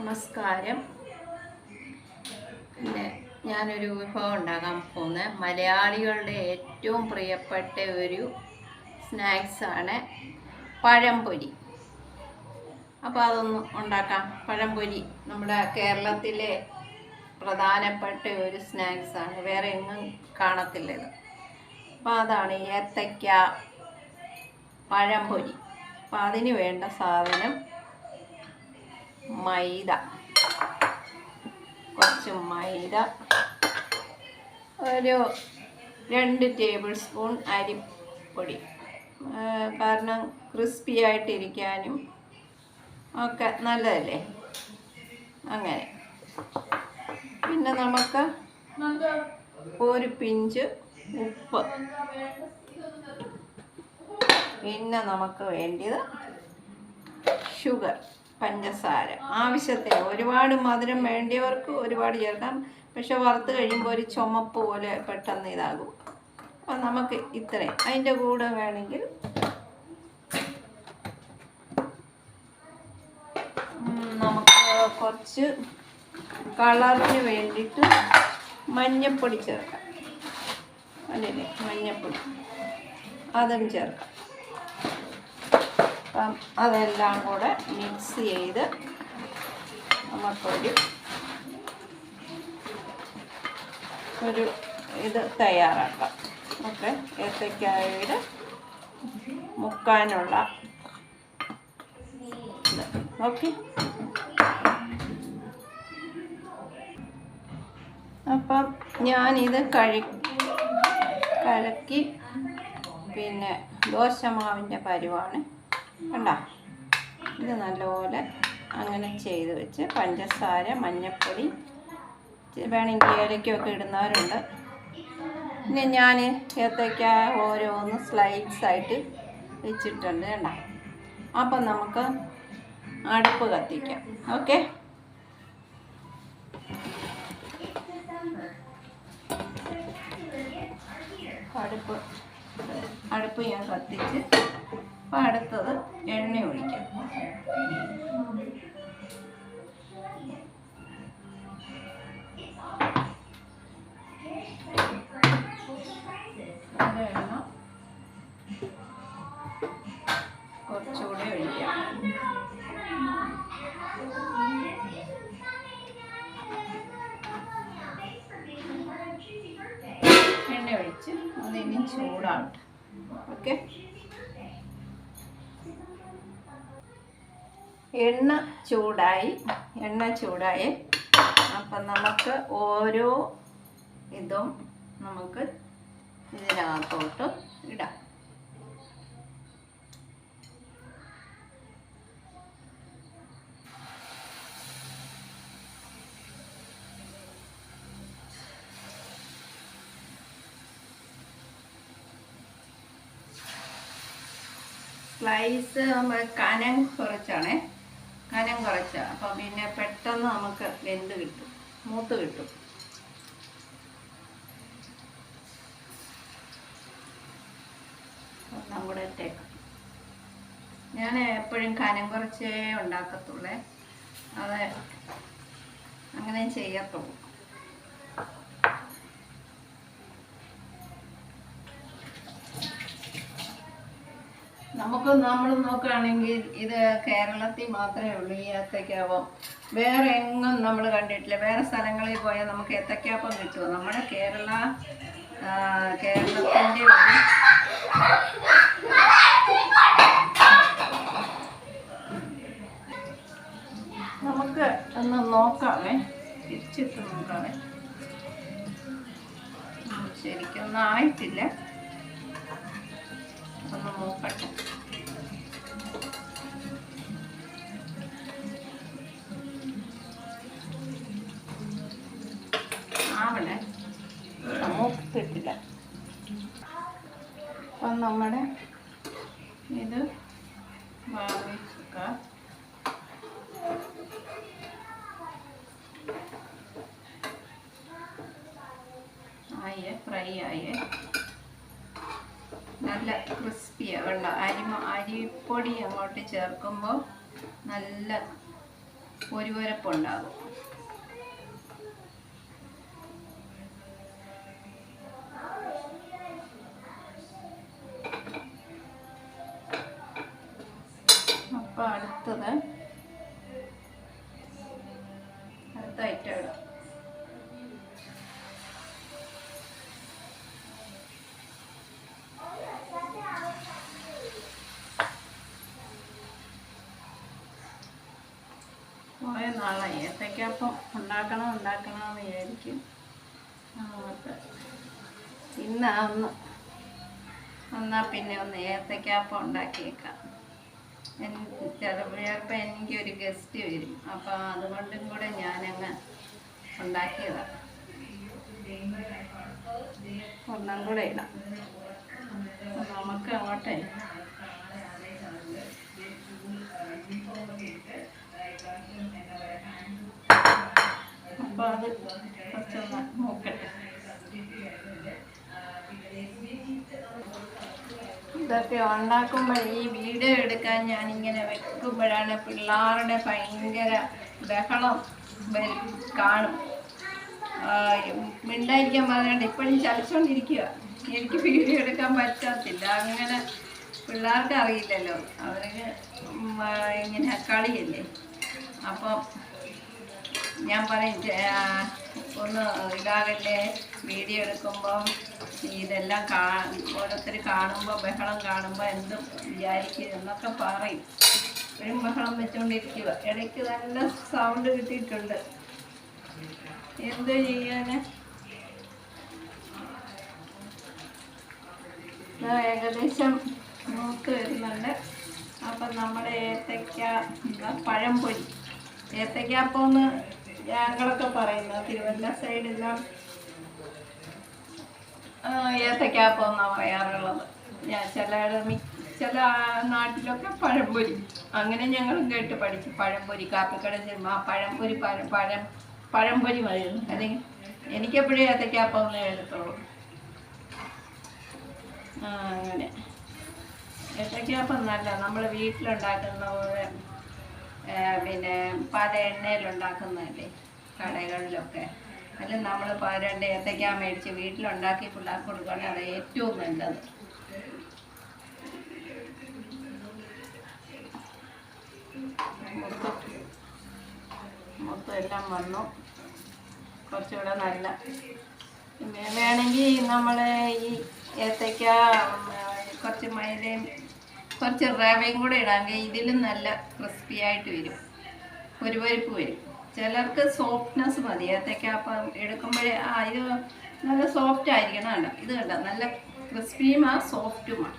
നമസ്കാരം. പിന്നെ ഞാനൊരു വിഭവം ഉണ്ടാക്കാൻ പോകുന്നത്. മലയാളികളുടെ ഏറ്റവും പ്രിയപ്പെട്ട ഒരു സ്നാക്സാണ് പഴംപൊരി. അപ്പോൾ അതൊന്ന് ഉണ്ടാക്കാം. പഴംപൊരി നമ്മുടെ കേരളത്തിലെ പ്രധാനപ്പെട്ട ഒരു സ്നാക്സാണ് വേറെ എങ്ങും കാണത്തില്ല ഇത് അപ്പോൾ അതാണ് ഏത്തയ്ക്ക പഴംപൊരി. അപ്പോൾ അതിന് വേണ്ട സാധനം മൈദ. കുറച്ച് മൈദ. ഒരു രണ്ട് ടേബിൾ സ്പൂൺ അരിപ്പൊടി. കാരണം ക്രിസ്പി ആയിട്ടിരിക്കാനും ഒക്കെ നല്ലതല്ലേ? അങ്ങനെ. പിന്നെ നമുക്ക് ഒരു പിഞ്ച് ഉപ്പ്. പിന്നെ നമുക്ക് വേണ്ടിയത് ഷുഗർ. പഞ്ചസാര. ആവശ്യത്തിന് ഒരുപാട് മധുരം വേണ്ടിയവർക്ക് ഒരുപാട് ചേർക്കാം. പക്ഷെ വറുത്ത് കഴിയുമ്പോൾ ഒരു ചുമപ്പ് പോലെ പെട്ടെന്ന് ഇതാകും. അപ്പം നമുക്ക് ഇത്രയും. അതിന്റെ കൂടെ വേണമെങ്കിൽ നമുക്ക് കുറച്ച് കളറിന് വേണ്ടിയിട്ട് മഞ്ഞപ്പൊടി ചേർക്കാം. അല്ലേ? മഞ്ഞപ്പൊടി. അതും ചേർക്കാം. അപ്പം അതെല്ലാം കൂടെ മിക്സ് ചെയ്ത് നമുക്കൊരു ഒരു ഇത് തയ്യാറാക്കാം. ഓക്കെ. ഏത്തക്കായയുടെ മുക്കാനുള്ള ഓക്കെ അപ്പം ഞാനിത് കഴി കലക്കി പിന്നെ ദോശമാവിന്റെ പരുവാണ്. കണ്ടോ? ഇത് നല്ലപോലെ അങ്ങനെ ചെയ്ത് വെച്ച് പഞ്ചസാര മഞ്ഞൾപ്പൊടി വേണമെങ്കിൽ ഏലക്കൊക്കെ ഇടുന്നവരുണ്ട്. പിന്നെ ഞാൻ ഏത്തയ്ക്ക ഓരോന്ന് സ്ലൈസ് ആയിട്ട് വെച്ചിട്ടുണ്ട് കേട്ടോ അപ്പം നമുക്ക് അടുപ്പ് കത്തിക്കാം. ഓക്കെ? അടുപ്പ് അടുപ്പ് ഞാൻ കത്തിച്ച് അപ്പം അടുത്തത് എണ്ണ ഒഴിക്കാം. എണ്ണ. ഒഴിക്കാം. ഒഴിച്ച് അതിനി ചൂടാവട്ടെ. ഓക്കെ? എണ്ണ ചൂടായി എണ്ണ ചൂടായി. അപ്പം നമുക്ക് ഓരോ ഇതും നമുക്ക് ഇതിനകത്തോട്ട് ഇടാം. സ്ലൈസ് കനം കുറച്ചാണേ. കനം കുറച്ച. അപ്പം പിന്നെ പെട്ടെന്ന് നമുക്ക് വെന്ത് കിട്ടും. മൂത്ത് കിട്ടും. ഒന്നും ഇട്ടേക്കാം ഞാൻ എപ്പോഴും കനം കുറച്ചേ ഉണ്ടാക്കത്തുള്ളേ. അത് അങ്ങനെ ചെയ്യത്തുള്ളൂ നമുക്ക് നമ്മൾ നോക്കുകയാണെങ്കിൽ ഇത് കേരളത്തിൽ മാത്രമേ ഉള്ളൂ. ഈ ഏത്തക്കാപ്പം വേറെ എങ്ങും നമ്മൾ കണ്ടിട്ടില്ല. വേറെ സ്ഥലങ്ങളിൽ പോയാൽ നമുക്ക് ഏത്തക്കാപ്പം കിട്ടുമോ? നമ്മുടെ കേരള കേരളത്തിന്റെ നമുക്ക് ഒന്ന് നോക്കാമേ. തിരിച്ചിട്ട് നോക്കാമേ. ശരിക്കൊന്നും ആയിട്ടില്ല. ഒന്ന് നോക്കട്ടെ. നമ്മുടെ ഇത് വാങ്ങിക്കുക ആയേ ഫ്രൈ ആയേ. നല്ല ക്രിസ്പിയാണ് കണ്ട? അരിമ അരിപ്പൊടി അങ്ങോട്ട് ചേർക്കുമ്പോൾ നല്ല ഒരു അപ്പോൾ അടുത്തത് അടുത്ത ഐറ്റം ഇടാം. കുറേ നാളായി. ഏത്തയ്ക്കപ്പം ഉണ്ടാക്കണം ഉണ്ടാക്കണം എന്ന് വിചാരിക്കും. ഇന്ന് അന്ന് എന്നാൽ പിന്നെ ഒന്ന് ഏത്തയ്ക്കപ്പം ഉണ്ടാക്കിയേക്കാം. ചിലപ്പോൾ എനിക്കൊരു ഗസ്റ്റ് വരും. അപ്പോൾ അതുകൊണ്ടും കൂടെ ഞാനങ്ങ് ഉണ്ടാക്കിയതാണ് ഒന്നും കൂടെ ഇടാം. അപ്പൊ നമുക്ക് അങ്ങോട്ടേ അപ്പോൾ അത് കുറച്ചൊന്ന് നോക്കട്ടെ. ഇതൊക്കെ ഉണ്ടാക്കുമ്പോൾ ഈ വീഡിയോ എടുക്കാൻ ഞാൻ ഇങ്ങനെ വെക്കുമ്പോഴാണ് പിള്ളേരുടെ ഭയങ്കര ബഹളം കാണും. മിണ്ടായിരിക്കാൻ പറഞ്ഞുകൊണ്ട് ഇപ്പോഴും ചലിച്ചുകൊണ്ടിരിക്കുക എനിക്ക് വീഡിയോ എടുക്കാൻ പറ്റത്തില്ല. അങ്ങനെ പിള്ളേർക്ക് അറിയില്ലല്ലോ. അവർക്ക് ഇങ്ങനെ കളിയല്ലേ. അപ്പം ഞാൻ പറയും "ചേ, ആ, ഒന്ന് ഇതാകട്ടെ വീഡിയോ എടുക്കുമ്പം ഇതെല്ലാം കാ ഓരോരുത്തർ കാണുമ്പോൾ ബഹളം കാണുമ്പോൾ എന്തും വിചാരിക്കും എന്നൊക്കെ പറയും. ഇപ്പോഴും ബഹളം വെച്ചുകൊണ്ടിരിക്കുക ഇടയ്ക്ക് നല്ല സൗണ്ട് കിട്ടിയിട്ടുണ്ട്. എന്ത് ചെയ്യാന്? ഏകദേശം മൂത്ത് വരുന്നുണ്ട്. അപ്പം നമ്മുടെ ഏത്തയ്ക്ക എന്താ ഏത്തയ്ക്കാപ്പം എന്ന് ഞങ്ങളൊക്കെ പറയുന്നത് തിരുവല്ല സൈഡെല്ലാം ഏത്തയ്ക്കാപ്പം എന്നാണ് പറയാറുള്ളത്. ഞാൻ ചില ചില നാട്ടിലൊക്കെ പഴംപൊരി. അങ്ങനെ ഞങ്ങളും കേട്ട് പഠിച്ചു പഴംപൊരി കാപ്പിക്കട ചെല്ലുമ്പോൾ പഴംപൊരി പഴം പഴം പഴംപൊരി മതിയുള്ളൂ അല്ലെങ്കിൽ എനിക്കെപ്പോഴും ഏത്തക്കാപ്പം എന്നേ എടുത്തോളൂ ആ അങ്ങനെ. ഏത്തക്കാപ്പം നല്ല നമ്മൾ വീട്ടിലുണ്ടാക്കുന്ന പോലെ പിന്നെ പല എണ്ണയിലുണ്ടാക്കുന്നതല്ലേ കടകളിലൊക്കെ. അതിൽ നമ്മൾ രണ്ട് ഏത്തയ്ക്ക മേടിച്ച് വീട്ടിലുണ്ടാക്കി പിള്ളേർക്ക് കൊടുക്കുകയാണെങ്കിൽ അത് ഏറ്റവും നല്ലത്. മൊത്തം എല്ലാം വന്നു. കുറച്ചുകൂടെ നല്ല. വേണമെങ്കിൽ നമ്മൾ ഈ ഏത്തയ്ക്ക കുറച്ച് മൈദയും കുറച്ച് റവയും കൂടെ ഇടാമെങ്കിൽ ഇതിലും നല്ല ക്രിസ്പി ആയിട്ട് വരും. ഒരു പരിപ്പ് വരും. ചിലർക്ക് സോഫ്റ്റ്നെസ് മതി. ഏത്തക്ക അപ്പം എടുക്കുമ്പോഴേ ആ ഇത് നല്ല സോഫ്റ്റ് ആയിരിക്കണം കണ്ടോ ഇത് കണ്ടോ? നല്ല ക്രിസ്പിയുമാണ് സോഫ്റ്റുമാണ്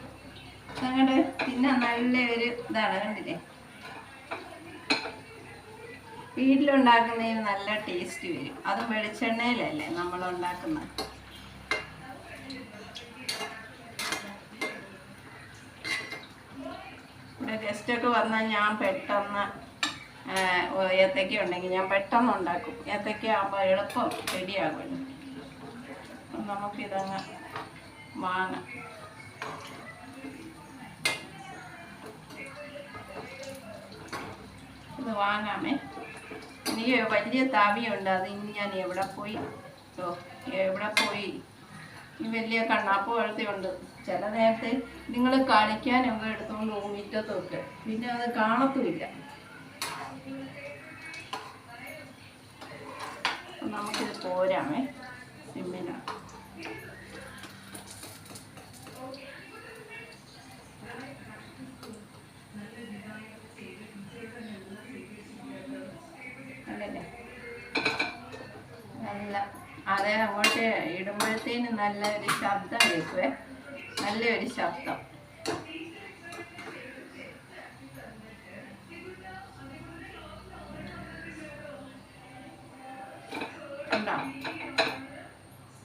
അങ്ങോട്ട് പിന്നെ നല്ല ഒരു ഇതാണ് കണ്ടില്ലേ? വീട്ടിലുണ്ടാക്കുന്നതിന് നല്ല ടേസ്റ്റ് വരും. അത് വെളിച്ചെണ്ണയിലല്ലേ നമ്മൾ ഉണ്ടാക്കുന്നത്. ഇവിടെ ഗസ്റ്റൊക്കെ വന്നാൽ ഞാൻ പെട്ടെന്ന് ഏത്തയ്ക്ക ഉണ്ടെങ്കിൽ ഞാൻ പെട്ടെന്ന് ഉണ്ടാക്കും. ഏത്തക്ക ആകുമ്പോൾ എളുപ്പം റെഡിയാകുമല്ലോ. നമുക്കിതങ്ങ് വാങ്ങാം. ഇത് വാങ്ങാമേ. എനിക്ക് വലിയ താവിയുണ്ട് അത് ഇനി ഞാൻ എവിടെ പോയി? ഓ എവിടെ പോയി? ഈ വലിയ കണ്ണാപ്പ് വഴുത്തിയുണ്ട് ചില നേരത്തെ നിങ്ങൾ കളിക്കാനൊക്കെ എടുത്തുകൊണ്ട് മുറ്റത്തൊക്കെ. പിന്നെ അത് കാണത്തുമില്ല. നമുക്കിത് പോരാമേ. സിമ്മിനാണ് അതെ അങ്ങോട്ട് ഇടുമ്പോഴത്തേന് നല്ലൊരു ശബ്ദം കേൾക്കുവേ. നല്ലൊരു ശബ്ദം. ഉണ്ടോ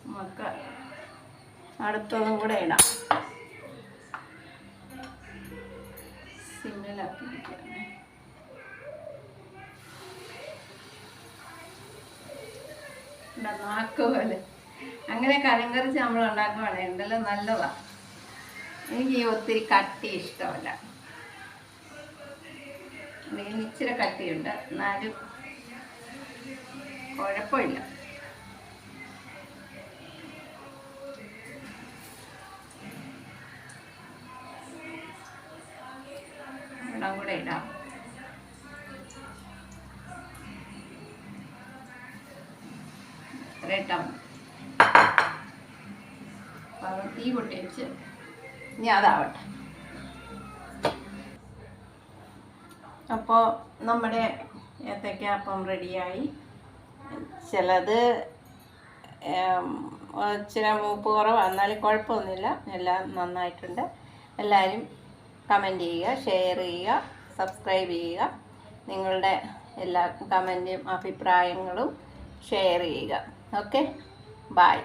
നമുക്ക് അടുത്തതും കൂടെ ഇടാം. സിമ്മിലാക്കി നാക്ക് പോലെ. അങ്ങനെ കലങ്കറിച്ച് നമ്മൾ ഉണ്ടാക്കുകയാണ് എന്തെല്ലാം നല്ലതാ. എനിക്ക് ഈ ഒത്തിരി കട്ടി ഇഷ്ടമല്ല. ഇച്ചിരി കട്ടിയുണ്ട്. എന്നാലും കുഴപ്പമില്ല. ഇവിടം കൂടെ ഇടാം ഇട്ടാൽ മതി. തീ പൊട്ടിച്ച് ഇനി അതാവട്ടെ. അപ്പോൾ നമ്മുടെ ഏത്തയ്ക്കാപ്പം റെഡിയായി. ചിലത് ഇച്ചിരി മൂപ്പ് കുറവ്. എന്നാലും കുഴപ്പമൊന്നുമില്ല. എല്ലാം നന്നായിട്ടുണ്ട്. എല്ലാവരും കമന്റ് ചെയ്യുക ഷെയർ ചെയ്യുക സബ്സ്ക്രൈബ് ചെയ്യുക. നിങ്ങളുടെ എല്ലാ കമന്റും അഭിപ്രായങ്ങളും ഷെയർ ചെയ്യുക. Okay bye